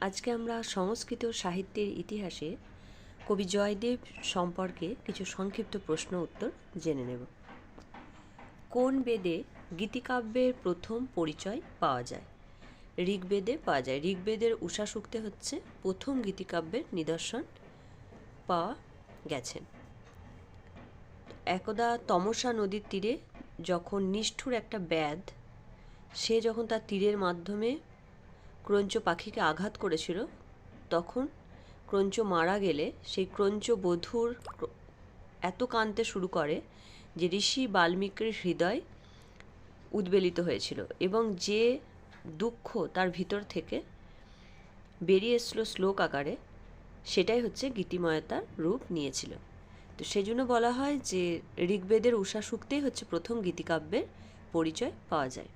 আজকে আমরা সংস্কৃত সাহিত্যের ইতিহাসে কবি জয়দেব সম্পর্কে কিছু সংক্ষিপ্ত প্রশ্ন উত্তর জেনে নেব। কোন বেদে গীতিকাব্যের প্রথম পরিচয় পাওয়া যায়? ঋগ্বেদে পাওয়া যায়। ঋগ্বেদের উষা সূক্তে হচ্ছে প্রথম গীতিকাব্যের নিদর্শন পাওয়া গেছে। একদা তমসা নদীর তীরে যখন নিষ্ঠুর একটা ব্যাধ, সে যখন তার তীরের মাধ্যমে ক্রঞ্চ পাখিকে আঘাত করেছিল, তখন ক্রঞ্চ মারা গেলে সেই ক্রঞ্চ বধূর এত কাঁদতে শুরু করে যে ঋষি বাল্মীকির হৃদয় উদ্বেলিত হয়েছিল এবং যে দুঃখ তার ভিতর থেকে বেরিয়ে এসলো শ্লোক আকারে, সেটাই হচ্ছে গীতিময়তার রূপ নিয়েছিল। তো সেজন্য বলা হয় যে ঋগ্বেদের উষা সূক্তেই হচ্ছে প্রথম গীতিকাব্যের পরিচয় পাওয়া যায়।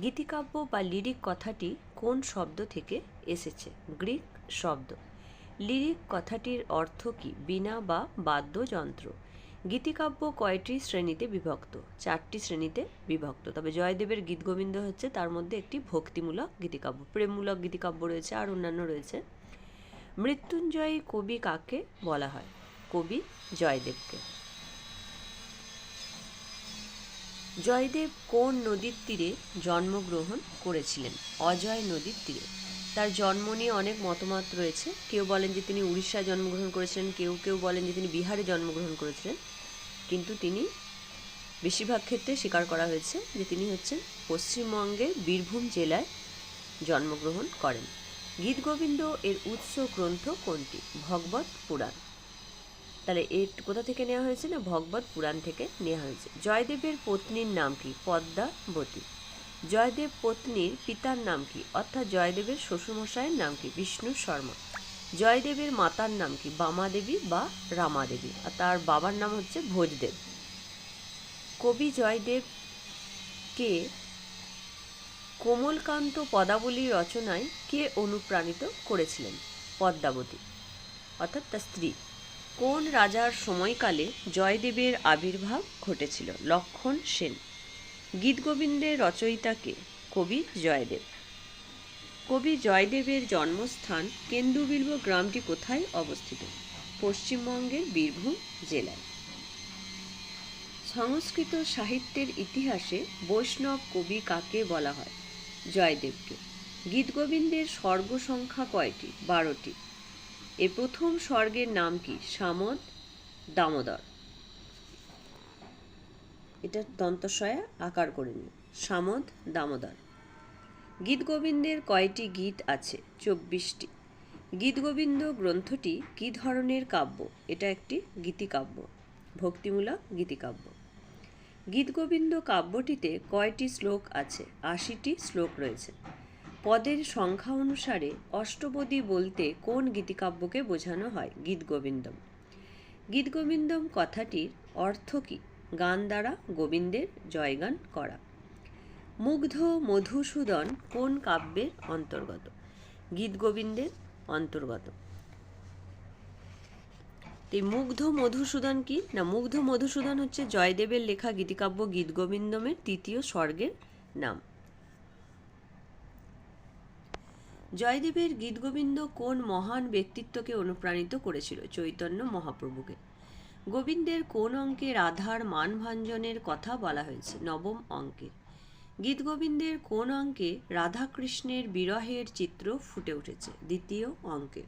গীতিকাব্য বা লিরিক কথাটি কোন শব্দ থেকে এসেছে? গ্রিক শব্দ। লিরিক কথাটির অর্থ কি? বীণা বা বাদ্যযন্ত্র। গীতিকাব্য কয়টি শ্রেণীতে বিভক্ত? চারটি শ্রেণীতে বিভক্ত। তবে জয়দেবের গীতগোবিন্দ হচ্ছে তার মধ্যে একটি ভক্তিমূলক গীতিকাব্য। প্রেমমূলক গীতিকাব্য রয়েছে আর অন্যান্য রয়েছে। মৃত্যুঞ্জয়ী কবি কাকে বলা হয়? কবি জয়দেবকে। জয়দেব কোন নদীর তীরে জন্মগ্রহণ করেছিলেন? অজয় নদীর তীরে। তার জন্ম নিয়ে অনেক মতামত রয়েছে। কেউ বলেন যে তিনি উড়িষ্যায় জন্মগ্রহণ করেছিলেন, কেউ কেউ বলেন যে তিনি বিহারে জন্মগ্রহণ করেছিলেন। কিন্তু তিনি বেশিরভাগ ক্ষেত্রে স্বীকার করা হয়েছে যে তিনি হচ্ছেন পশ্চিমবঙ্গের বীরভূম জেলায় জন্মগ্রহণ করেন। গীতগোবিন্দ এর উৎস গ্রন্থ কোনটি? ভগবত পুরাণ। তাহলে এর কোথা থেকে নেওয়া হয়েছে না? ভগবত পুরাণ থেকে নেওয়া হয়েছে। জয়দেবের পত্নীর নাম কি? পদ্মাবতী জয়দেব পত্নীর পিতার নাম কি? অর্থাৎ জয়দেবের শ্বশুরমশাইয়ের নাম কি? বিষ্ণু শর্মা। জয়দেবের মাতার নাম কি? বামাদেবী বা রামাদেবী। আর তার বাবার নাম হচ্ছে ভোজদেব। কবি জয়দেব কে কোমলকান্ত পদাবলী রচনায় কে অনুপ্রাণিত করেছিলেন? পদ্মাবতী। অর্থাৎ তার স্ত্রী। কোন রাজার সময়কালে জয়দেবের আবির্ভাব ঘটেছিল? লক্ষণ সেন। গীতগোবিন্দের রচয়িতাকে কবি জয়দেব। কবি জয়দেবের জন্মস্থান কেন্দুবিল্ব গ্রামটি কোথায় অবস্থিত? পশ্চিমবঙ্গের বীরভূম জেলায়। সংস্কৃত সাহিত্যের ইতিহাসে বৈষ্ণব কবি কাকে বলা হয়? জয়দেবকে। গীতগোবিন্দের স্বর্গ সংখ্যা কয়টি? বারোটি। এর প্রথম স্বর্গের নাম কি? সামদ, দামোদর। এটা দন্তস্বয়া আকার করে নিই সামদ, দামোদর। গীতগোবিন্দের কয়টি গীত আছে? চব্বিশটি। গীতগোবিন্দ গ্রন্থটি কী ধরনের কাব্য? এটা একটি গীতিকাব্য, ভক্তিমূলক গীতিকাব্য। গীতগোবিন্দ কাব্যটিতে কয়টি শ্লোক আছে? আশিটি শ্লোক রয়েছে। পদের সংখ্যা অনুসারে অষ্টপদী বলতে কোন গীতিকাব্যকে বোঝানো হয়? গীতগোবিন্দম গীতগোবিন্দম কথাটির অর্থ কী? গান দ্বারা গোবিন্দের জয়গান করা। মুগ্ধ মধুসূদন কোন কাব্যের অন্তর্গত? গীতগোবিন্দের অন্তর্গত। এই মুগ্ধ মধুসূদন কি? না, মুগ্ধ মধুসূদন হচ্ছে জয়দেবের লেখা গীতিকাব্য গীতগোবিন্দমের তৃতীয় স্বর্গের নাম। জয়দেবের গীতগোবিন্দ কোন মহান ব্যক্তিত্বকে অনুপ্রাণিত করেছিল? চৈতন্য মহাপ্রভুকে। গোবিন্দের কোন অঙ্কে রাধার মানভাঞ্জনের কথা বলা হয়েছে? নবম অঙ্কে। গীতগোবিন্দের কোন অঙ্কে রাধাকৃষ্ণের বিরহের চিত্র ফুটে উঠেছে? দ্বিতীয় অঙ্কে।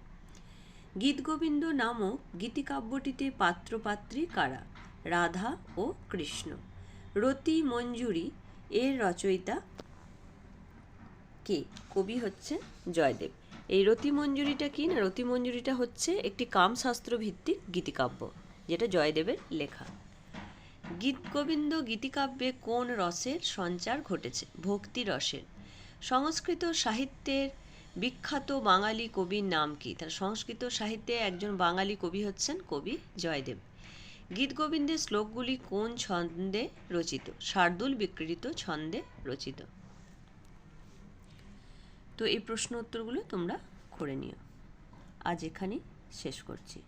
গীতগোবিন্দ নামক গীতিকাব্যটিতে পাত্রপাত্রী কারা? রাধা ও কৃষ্ণ। রতি মঞ্জুরি, এর রচয়িতা কে? কবি হচ্ছেন জয়দেব। এই রতি মঞ্জুরিটা কি না? রতি মঞ্জুরিটা হচ্ছে একটি কামশাস্ত্র ভিত্তিক গীতিকাব্য, যেটা জয়দেবের লেখা। গীত গোবিন্দ গীতিকাব্যে কোন রসের সঞ্চার ঘটেছে? ভক্তি রসের। সংস্কৃত সাহিত্যের বিখ্যাত বাঙালি কবির নাম কি? তার সংস্কৃত সাহিত্যে একজন বাঙালি কবি হচ্ছেন কবি জয়দেব। গীতগোবিন্দের শ্লোকগুলি কোন ছন্দে রচিত? শার্দুল বিকৃত ছন্দে রচিত। তো এই প্রশ্ন উত্তরগুলো তোমরা করে নিও। আজ এখানেই শেষ করছি।